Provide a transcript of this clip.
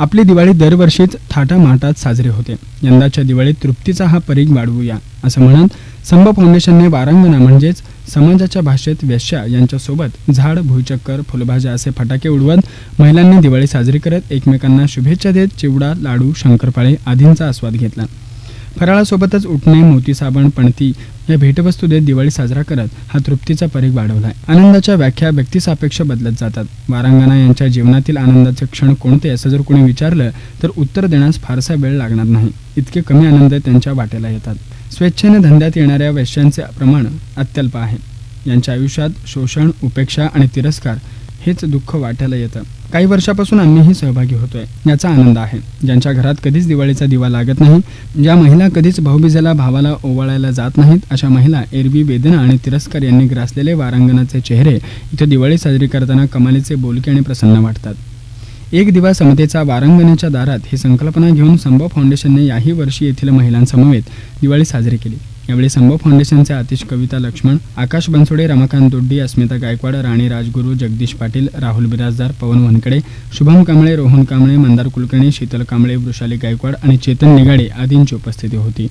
आपली दिवाळी दरवर्षीच थाटामाटात साजरी होते. यंदाच्या दिवाळीत तृप्तीचा हा परीघ वाढवूया असं म्हणत संभ फाउंडेशनने वारांगणा म्हणजेच समाजाच्या भाषेत वेश्या यांच्यासोबत झाड भुईचक्कर फुलभाज्या असे फटाके उडवत महिलांनी दिवाळी साजरी करत एकमेकांना शुभेच्छा देत चिवडा लाडू शंकरपाळे आदींचा आस्वाद घेतला. फराळासोबतच उठणे मोती साबण पणती या भेटवस्तू देत दिवाळी साजरा करत हा तृप्तीचा परीघ वाढवलाय. आनंदाच्या व्याख्या व्यक्तिसापेक्ष बदलत जातात. वारांगणा यांच्या जीवनातील आनंदाचे क्षण कोणते असं जर कोणी विचारलं तर उत्तर देण्यास फारसा वेळ लागणार नाही. इतके कमी आनंद त्यांच्या वाटेला येतात. स्वेच्छेने धंद्यात येणाऱ्या वैश्यांचे प्रमाण अत्यल्प आहे. यांच्या आयुष्यात शोषण उपेक्षा आणि तिरस्कार हेच दुःख वाट्याला येतं. काही वर्षापासून आम्हीही सहभागी होतोय याचा आनंद आहे. ज्यांच्या घरात कधीच दिवाळीचा दिवा लागत नाही ज्या महिला कधीच भाऊबीजेला भावाला ओवाळायला जात नाहीत अशा महिला एरवी वेदना आणि तिरस्कार यांनी ग्रासलेले वारांगणाचे चेहरे इथे दिवाळी साजरी करताना कमालीचे बोलके आणि प्रसन्न वाटतात. एक दिवा समतेचा वारांगणाच्या दारात ही संकल्पना घेऊन संभव फाउंडेशनने याही वर्षी येथील महिलांसमवेत दिवाळी साजरी केली. यावेळी संभव फाउंडेशनचे आतिश कविता लक्ष्मण आकाश बनसोडे रमाकांत दोड्डी अस्मिता गायकवाड राणी राजगुरू जगदीश पाटील राहुल बिराजदार पवन वनकडे शुभम कांबळे रोहन कांबळे मंदार कुलकर्णी शीतल कांबळे वृषाली गायकवाड आणि चेतन निगाडे आदींची उपस्थिती होती.